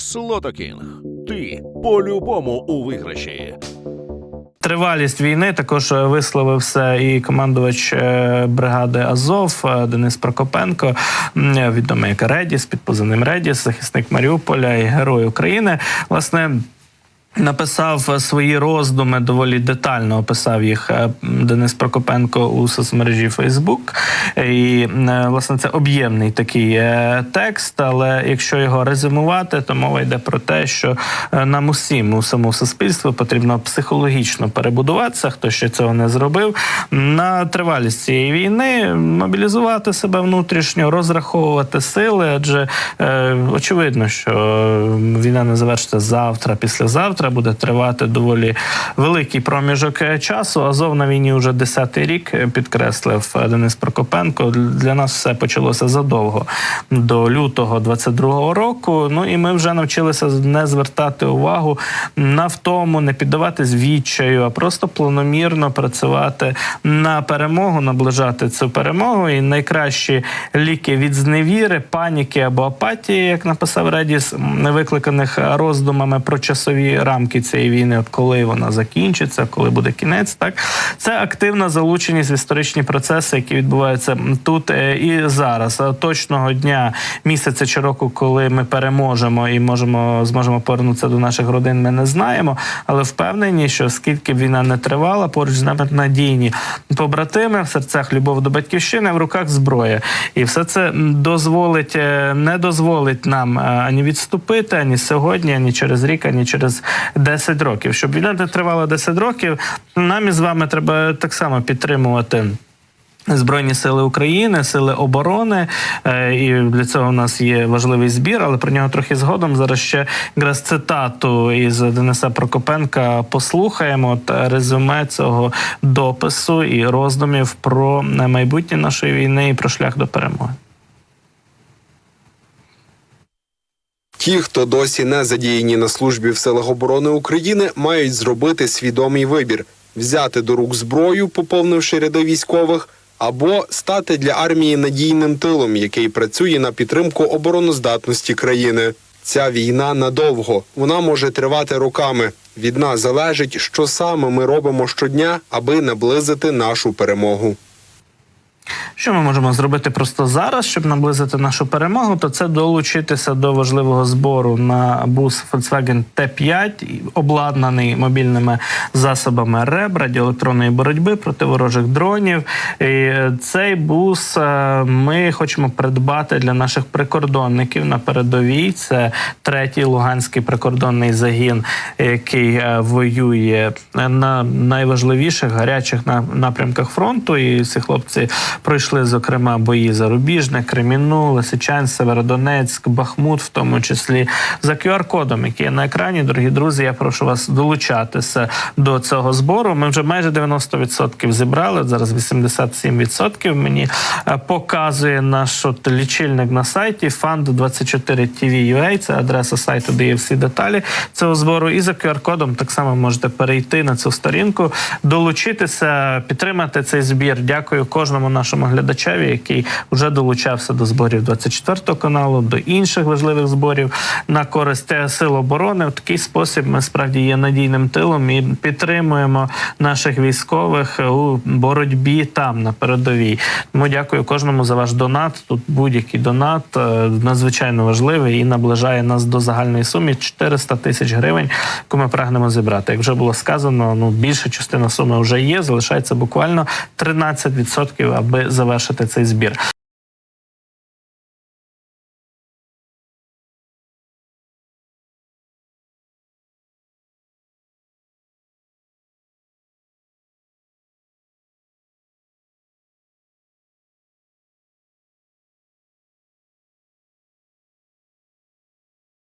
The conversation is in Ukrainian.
Слотокінг. Ти по-любому у виграші. Тривалість війни також е, висловився і командувач е, бригади Азов е, Денис Прокопенко, відомий як Редіс, під позивним Редіс, захисник Маріуполя і герой України. Власне. Написав е, свої роздуми доволі детально описав їх е, Денис Прокопенко у соцмережі Фейсбук. І е, власне це об'ємний такий текст. Але якщо його резюмувати, то мова йде про те, що нам усім, усьому суспільству потрібно психологічно перебудуватися, хто ще цього не зробив. На тривалість цієї війни мобілізувати себе внутрішньо, розраховувати сили, адже очевидно, що війна не завершиться завтра, післязавтра буде тривати доволі великий проміжок е, часу. Азов на війні вже 10-й рік е, підкреслив е, Денис Прокопенко. Для нас все почалося задовго до лютого 22-го року. Ну і ми вже навчилися не звертати увагу на втому, не піддаватись відчаю, а просто планомірно працювати на перемогу, наближати цю перемогу. І найкращі ліки від зневіри, паніки або апатії, як написав Редіс, викликаних роздумами про часові рамки цієї війни, от коли вона закінчиться, коли буде кінець, так? Це активна залученість в історичні процеси, які відбуваються тут е, і зараз. Точного дня місяця чи року, коли ми переможемо і можемо зможемо повернутися до наших родин, ми не знаємо, але впевнені, що скільки б війна не тривала, поруч з нами надійні побратими в серцях любов до батьківщини, в руках зброя, і все це дозволить, е, не дозволить нам е, ані відступити, ані сьогодні, ані через рік, ані через 10 років. Щоб війна не тривала 10 років, нам із вами треба так само підтримувати. Збройні сили України, сили оборони, Е, і для цього у нас є важливий збір, але про нього трохи згодом. Зараз ще якраз цитату із Дениса Прокопенка послухаємо от резюме цього допису і роздумів про майбутнє нашої війни і про шлях до перемоги. Ті, хто досі не задіяні на службі в силах оборони України, мають зробити свідомий вибір: взяти до рук зброю, поповнивши ряди військових, або стати для армії надійним тилом, який працює на підтримку обороноздатності країни. Ця війна надовго вона може тривати роками. Від нас залежить, що саме ми робимо щодня, аби наблизити нашу перемогу. Що ми можемо зробити просто зараз, щоб наблизити нашу перемогу, то це долучитися до важливого збору на бус Volkswagen T5, обладнаний мобільними засобами РЕБ, радіоелектронної боротьби проти ворожих дронів. І цей бус е, ми хочемо придбати для наших прикордонників на передовій. Це третій луганський прикордонний загін, який е, воює на найважливіших гарячих на- напрямках фронту. І ці хлопці пройшли зокрема бої Зарубіжне, Креміну, Лисичанськ, Северодонецьк, Бахмут, в тому числі за QR-кодом, який є на екрані. Дорогі друзі, я прошу вас долучатися до цього збору. Ми вже майже 90% зібрали. Зараз 87% мені е, показує наш от лічильник на сайті fund24tv.ua. Це адреса сайту, де є всі деталі цього збору. І за QR-кодом так само можете перейти на цю сторінку, долучитися, підтримати цей збір. Дякую кожному нашому глядачеві, який вже долучався до зборів 24 каналу, до інших важливих зборів на користь сил оборони. В такий спосіб ми справді є надійним тилом і підтримуємо наших військових у боротьбі там на передовій. Тому дякую кожному за ваш донат. Тут будь-який донат е, надзвичайно важливий і наближає нас до загальної суми 400 тисяч гривень, яку ми прагнемо зібрати. Як вже було сказано, ну більша частина суми вже є. Залишається буквально 13%, аби завершити цей збір.